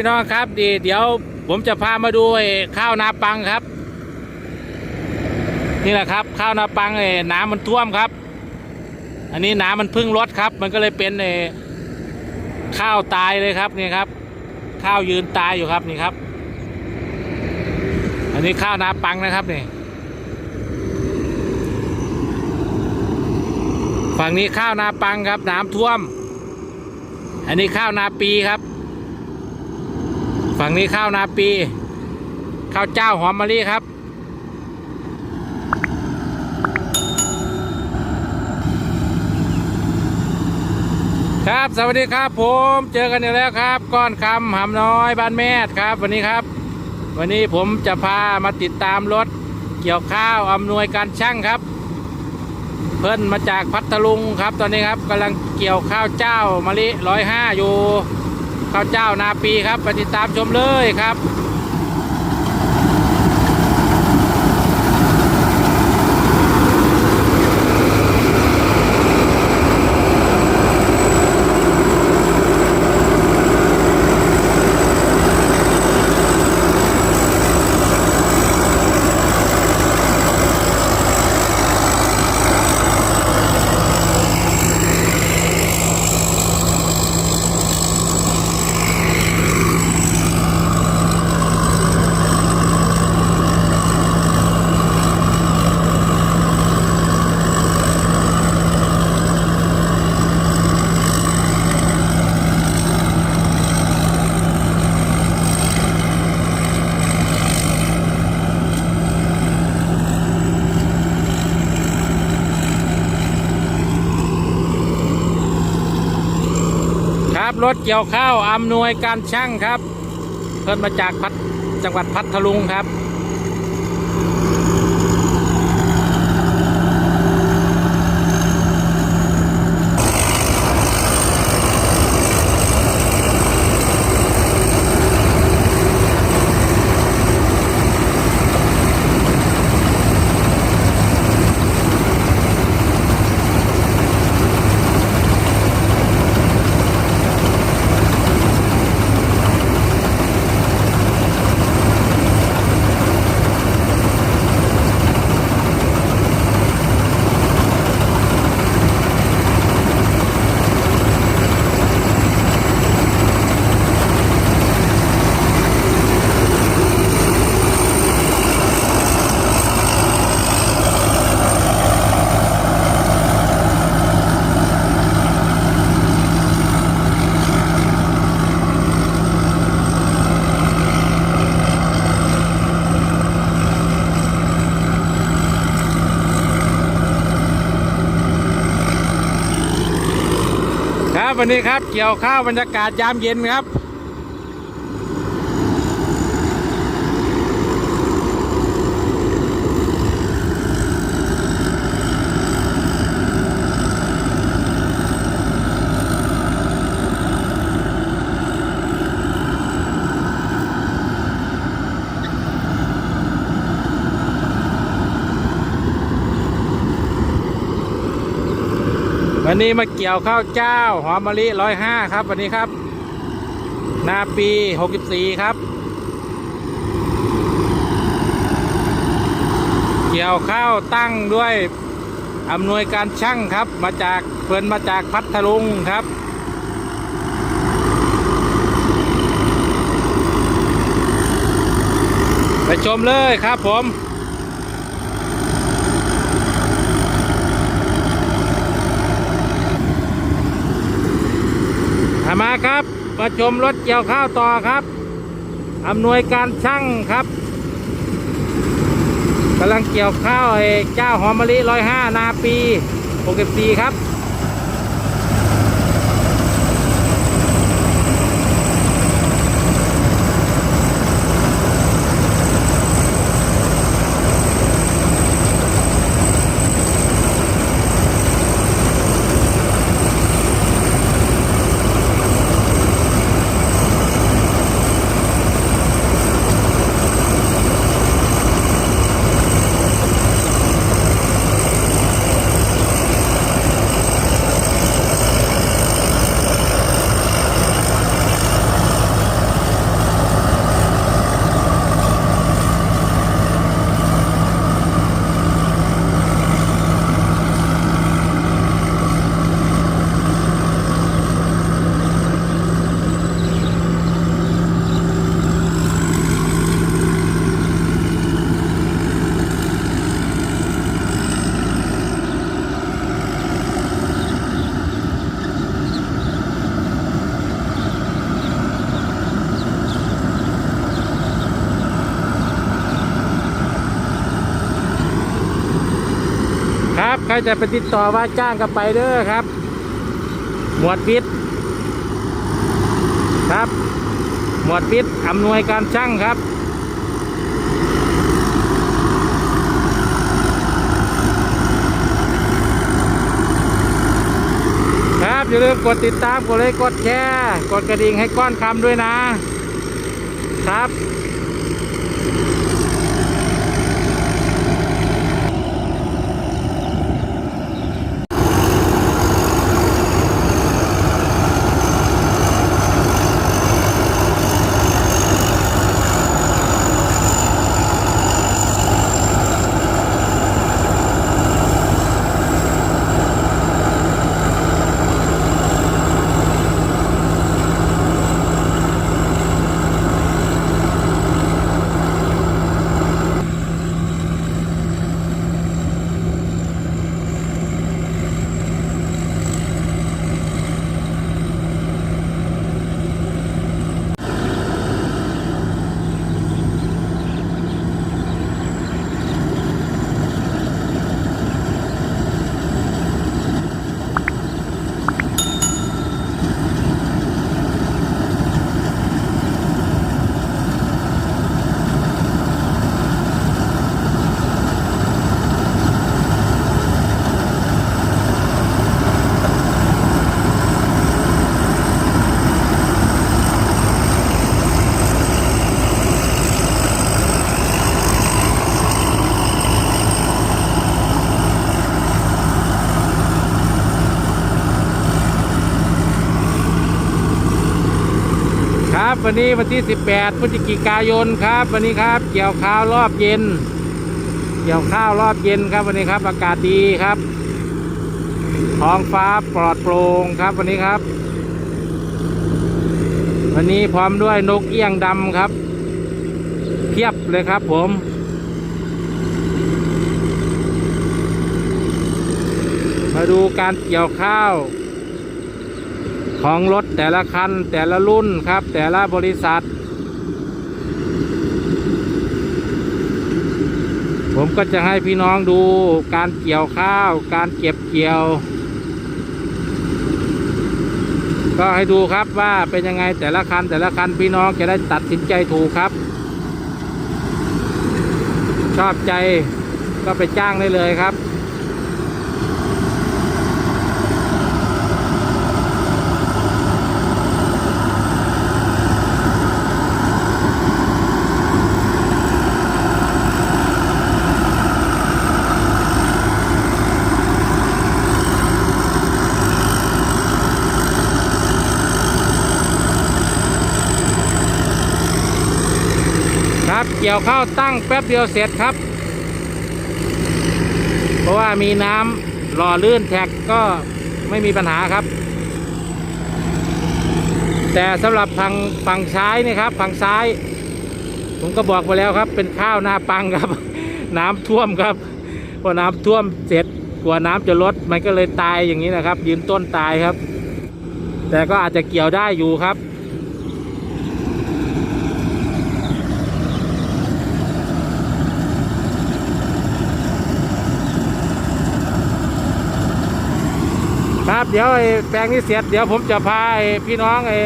พี่น้องครับดีเดี๋ยวผมจะพามาดูไอ้ข้าวนาปังครับ นี่แหละครับ ข้าวนาปังไอ้น้ำมันท่วมครับ อันนี้น้ำมันพึ่งลดครับ มันก็เลยเป็นไอ้ข้าวตายเลยครับนี่ครับ ข้าวยืนตายอยู่ครับนี่ครับ อันนี้ข้าวนาปังนะครับนี่ฝั่งนี้ข้าวนาปังครับน้ำท่วม อันนี้ข้าวนาปีครับ ฝั่งนี้ข้าวนาปี ข้าวเจ้าหอมมะลิครับ ครับสวัสดีครับผมเจอกันอีกแล้วครับ ก้อนคำหำน้อยบ้านแม่ครับ วันนี้ครับ วันนี้ผมจะพามาติดตามรถ เกี่ยวข้าวอำนวยการช่างครับ เพิ่นมาจากพัทลุงครับ ตอนนี้ครับกำลังเกี่ยวข้าวเจ้ามะลิร้อยห้าอยู่ ข้าวเจ้านาปีครับไปติดตามชมเลยครับ ค รถเกี่ยวข้าวอำนวยการช่างครับ เพิ่นมาจากพัทจังหวัดพัทลุงครับ วันนี้ครับ เกี่ยวข้าวบรรยากาศยามเย็นครับ วันนี้มาเกี่ยวข้าวเจ้า หอมมะลิร้อยห้าครับ วันนี้ครับ นาปีหกสิบสี่ครับ เกี่ยวข้าวตั้งด้วยอำนวยการช่างครับ มาจากเพิ่นมาจากพัทลุงครับไปชมเลยครับผมามาครับมาชมรถเกี่ยวข้าวต่อครับอำนวยการช่างครับกำลังเกี่ยวข้าวไอ้เจ้าหอมมะลิร้อยห้านาปีหกสิบสี่ครับ ใครจะไปติดต่อว่าจ้างก็ไปเด้อครับ หมวดพิษครับ หมวดพิษอำนวยการช่างครับครับอย่าลืมกดติดตามกดไลค์กดแชร์กดกระดิ่งให้ก้อนคำด้วยนะ ครับ วันนี้วันที่ 18พฤศจิกายนครับ วันนี้ครับ เกี่ยวข้าวรอบเย็น เกี่ยวข้าวรอบเย็นครับวันนี้ครับ อากาศดีครับท้องฟ้าปลอดโปร่งครับ วันนี้ครับ วันนี้พร้อมด้วยนกเอี้ยงดำครับ เพียบเลยครับ ผมมาดูการเกี่ยวข้าว ของรถแต่ละคัน แต่ละรุ่นครับ แต่ละบริษัท ผมก็จะให้พี่น้องดูการเกี่ยวข้าว การเก็บเกี่ยว ก็ให้ดูครับว่าเป็นยังไงแต่ละคัน แต่ละคันพี่น้องจะได้ตัดสินใจถูกครับ ชอบใจก็ไปจ้างได้เลยครับ ครับ เกี่ยวข้าวตั้งแป๊บเดียวเสร็จครับ เพราะว่ามีน้ำหล่อลื่นแท็กก็ไม่มีปัญหาครับ แต่สำหรับฝั่งฝั่งซ้ายนี่ครับฝั่งซ้าย ผมก็บอกไปแล้วครับ เป็นข้าวหน้าปังครับ น้ำท่วมครับพอน้ำท่วมเสร็จกลัวน้ำจะลดมันก็เลยตายอย่างนี้นะครับ ยืนต้นตายครับ แต่ก็อาจจะเกี่ยวได้อยู่ครับ เดี๋ยวไอ้แปลงนี้เสร็จเดี๋ยวผมจะพาไอ้พี่น้องไอ้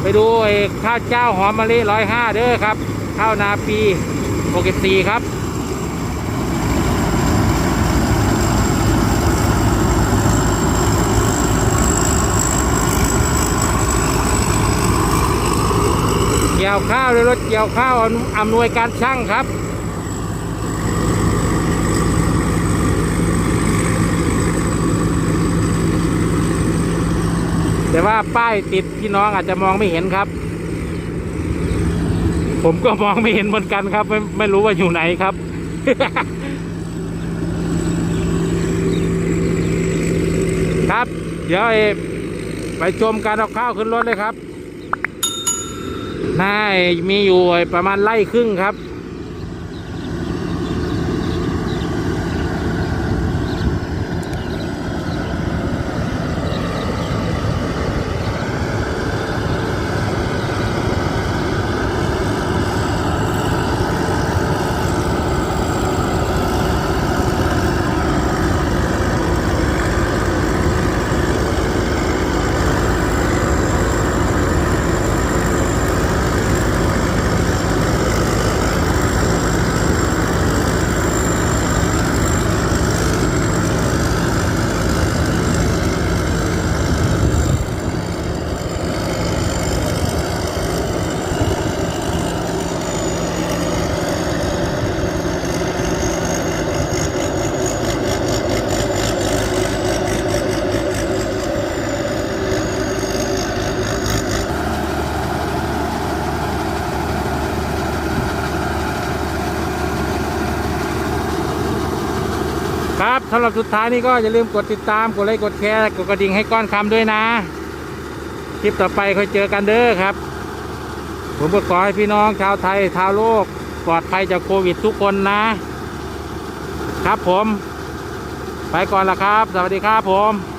ไปดูไอ้ข้าวเจ้าหอมมะลิร้อยห้าเด้อครับข้าวนาปีหกสิบสี่ครับเกี่ยวข้าวเลยรถเกี่ยวข้าวอำอำนวยการช่างครับ แต่ว่าป้ายติดพี่น้องอาจจะมองไม่เห็นครับ ผมก็มองไม่เห็นเหมือนกันครับ ไม่ไม่รู้ว่าอยู่ไหนครับ ครับ เดี๋ยวไปชมการเอาข้าวขึ้นรถเลยครับน่ามีอยู่ประมาณไร่ครึ่งครับ สำ หรับสุดท้ายนี้ก็อย่าลืมกดติดตาม กดไลค์ กดแชร์ กดกระดิ่งให้ก้อนคำด้วยนะ คลิปต่อไปค่อยเจอกันเด้อครับ ผมก็ขอให้พี่น้องชาวไทยชาวโลก ปลอดภัยจากโควิดทุกคนนะ ครับผม ไปก่อนละครับ สวัสดีครับผม